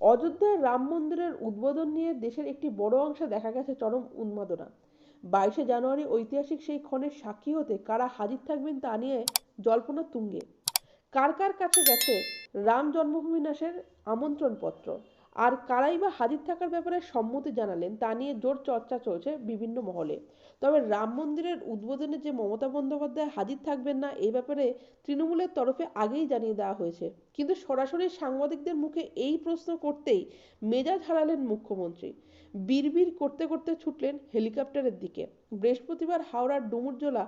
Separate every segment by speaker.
Speaker 1: অযোধ্যায় রাম মন্দিরের উদ্বোধন নিয়ে দেশের একটি বড় অংশে দেখা গেছে চরম উন্মাদনা। বাইশে জানুয়ারি ঐতিহাসিক সেই ক্ষণের সাক্ষী হতে কারা হাজির থাকবেন তা নিয়ে জল্পনা তুঙ্গে। কার কার কাছে গেছে রাম জন্মভূমি নাশের আমন্ত্রণপত্র? আর কারাই বা হাজির থাকার ব্যাপারে সম্মতি জানালেন, তা নিয়ে জোর চর্চা চলছে বিভিন্ন মহলে। তবে রাম মন্দিরের উদ্বোধনে যে মমতা বন্দ্যোপাধ্যায় হাজির থাকবেন না এই ব্যাপারে তৃণমূলের তরফে আগেই জানিয়ে দেওয়া হয়েছে। কিন্তু সরাসরি সাংবাদিকদের মুখে এই প্রশ্ন করতেই মেজাজ হারালেন মুখ্যমন্ত্রী। বিড়বিড় করতে করতে ছুটলেন হেলিকপ্টারের দিকে। বৃহস্পতিবার হাওড়ার ডুমুরজোলা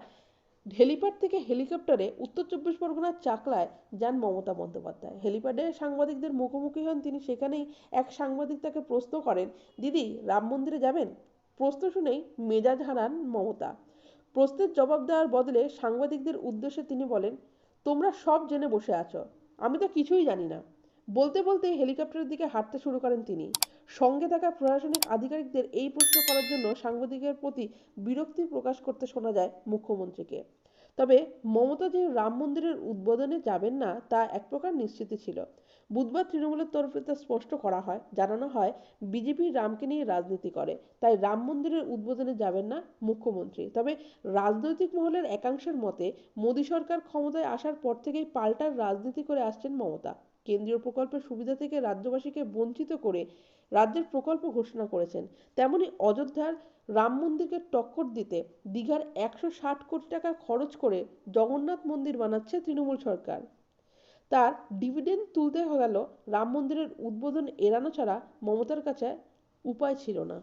Speaker 1: হেলিপ্যাড থেকে হেলিকপ্টারে উত্তর চব্বিশ পরগনার চাকলায় যান মমতা বন্দ্যোপাধ্যায়। হেলিপ্যাডে সাংবাদিকদের মুখোমুখি হন তিনি। সেখানেই এক সাংবাদিক তাকে প্রশ্ন করেন, দিদি, রাম মন্দিরে যাবেন? প্রশ্ন শুনেই মেজাজ হারান মমতা। প্রশ্নের জবাব দেওয়ার বদলে সাংবাদিকদের উদ্দেশ্যে তিনি বলেন, তোমরা সব জেনে বসে আছো। আমি তো কিছুই জানি না। বলতে বলতে হেলিকপ্টারের দিকে হাঁটতে শুরু করেন তিনি। সঙ্গে থাকা প্রশাসনিক আধিকারিকদের এই প্রশ্ন করার জন্য সাংবাদিকের প্রতি বিরক্তি প্রকাশ করতে শোনা যায় মুখ্যমন্ত্রীকে। তবে মমতা যে রাম মন্দিরের উদ্বোধনে যাবেন না, তা এক প্রকার নিশ্চিতই ছিল। বুধবার তৃণমূলের তরফে তা স্পষ্ট করা হয়, জানানো হয়, বিজেপি রামকে নিয়ে রাজনীতি করে, তাই রাম মন্দিরের উদ্বোধনে যাবেন না মুখ্যমন্ত্রী। তবে রাজনৈতিক মহলের একাংশের মতে, মোদী সরকার ক্ষমতায় আসার পর থেকেই পাল্টার রাজনীতি করে আসছেন মমতা। কেন্দ্রীয় প্রকল্পের সুবিধা থেকে রাজ্যবাসীকে বঞ্চিত করে রাজ্যের প্রকল্প ঘোষণা করেছেন। তেমনি অযোধ্যার রাম মন্দিরকে টক্কর দিতে দীঘার একশো ষাট কোটি টাকা খরচ করে জগন্নাথ মন্দির বানাচ্ছে তৃণমূল সরকার। তার ডিভিডেন্ড তুলতে গেল রাম মন্দিরের উদ্বোধন এড়ানো ছাড়া মমতার কাছে উপায় ছিল না।